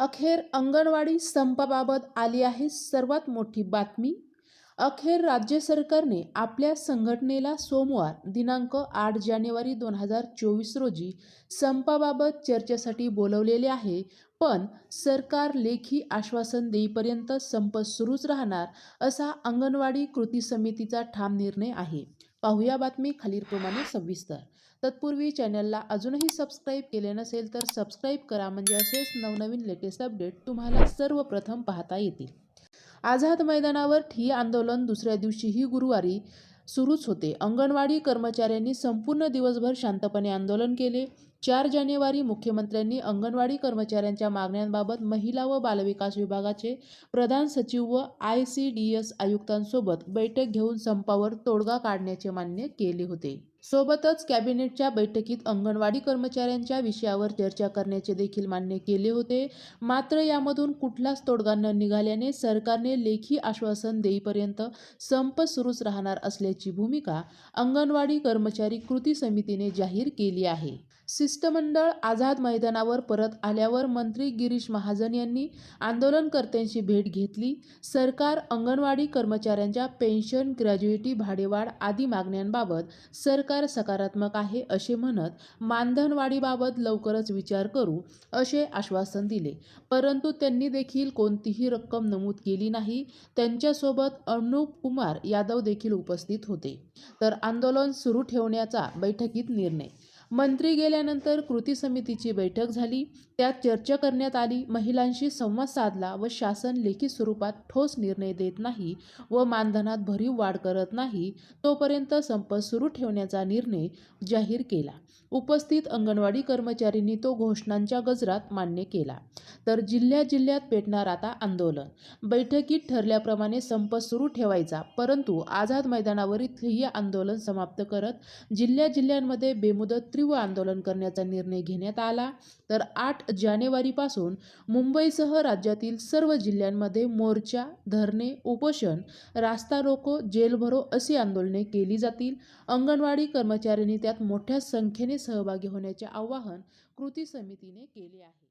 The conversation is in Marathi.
अखेर अंगणवाडी संपाबाबत आली आहे सर्वात मोठी बातमी. अखेर राज्य सरकारने आपल्या संघटनेला सोमवार दिनांक आठ जानेवारी दोन हजार चोवीस रोजी संपाबाबत चर्चेसाठी बोलवलेले आहे पण सरकार लेखी आश्वासन देईपर्यंत संप सुरूच राहणार असा अंगणवाडी कृती समितीचा ठाम निर्णय आहे. पाहूया बातमी खालीलप्रमाणे सविस्तर. तत्पूर्वी चॅनलला अजूनही सबस्क्राईब केले नसेल तर सबस्क्राईब करा म्हणजे असेच नवनवीन लेटेस्ट अपडेट तुम्हाला सर्वप्रथम पाहता येतील. आझाद मैदानावर ठिय्या आंदोलन दुसऱ्या दिवशीही गुरुवारी सुरूच होते. अंगणवाडी कर्मचाऱ्यांनी संपूर्ण दिवसभर शांतपणे आंदोलन केले. चार जानेवारी मुख्यमंत्र्यांनी अंगणवाडी कर्मचाऱ्यांच्या मागण्यांबाबत महिला व बालविकास विभागाचे प्रधान सचिव व आय सी डी एस आयुक्तांसोबत बैठक घेऊन संपावर तोडगा काढण्याचे मान्य केले होते. सोबतच कॅबिनेटच्या बैठकीत अंगणवाडी कर्मचाऱ्यांच्या विषयावर चर्चा करण्याचे देखील मान्य केले होते. मात्र यामधून कुठलाच तोडगा न निघाल्याने सरकारने लेखी आश्वासन देईपर्यंत संप सुरूच राहणार असल्याची भूमिका अंगणवाडी कर्मचारी कृती समितीने जाहीर केली आहे. शिष्टमंडळ आझाद मैदानावर परत आल्यावर मंत्री गिरीश महाजन यांनी आंदोलनकर्त्यांशी भेट घेतली. सरकार अंगणवाडी कर्मचाऱ्यांच्या पेन्शन ग्रॅज्युएटी भाडेवाढ आदी मागण्यांबाबत सरकार सकारात्मक आहे असे म्हणत मानधनवाढीबाबत लवकरच विचार करू असे आश्वासन दिले. परंतु त्यांनी देखील कोणतीही रक्कम नमूद केली नाही. त्यांच्यासोबत अनुप कुमार यादव देखील उपस्थित होते. तर आंदोलन सुरू ठेवण्याचा बैठकीत निर्णय मंत्री गेल्यानंतर कृती समितीची बैठक झाली. त्यात चर्चा करण्यात आली. महिलांशी संवाद साधला व शासन लेखी स्वरूपात ठोस निर्णय देत नाही व मानधनात भरीव वाढ करत नाही तोपर्यंत संप सुरू ठेवण्याचा निर्णय जाहीर केला. उपस्थित अंगणवाडी कर्मचाऱ्यांनी तो घोषणांच्या गजरात मान्य केला. तर जिल्ह्या जिल्ह्यात पेटणार आता आंदोलन. बैठकीत ठरल्याप्रमाणे संप सुरू ठेवायचा परंतु आझाद मैदानावरील ठिय्या आंदोलन समाप्त करत जिल्ह्या जिल्ह्यांमध्ये बेमुदत तीव्र आंदोलन करण्याचा निर्णय घेण्यात आला. तर आठ जानेवारीपासून मुंबईसह राज्यातील सर्व जिल्ह्यांमध्ये मोर्चा धरणे उपोषण रास्ता रोको जेलभरो अशी आंदोलने केली जातील. अंगणवाडी कर्मचाऱ्यांनी त्यात मोठ्या संख्येने सहभागी होण्याचे आवाहन कृती समितीने केले आहे.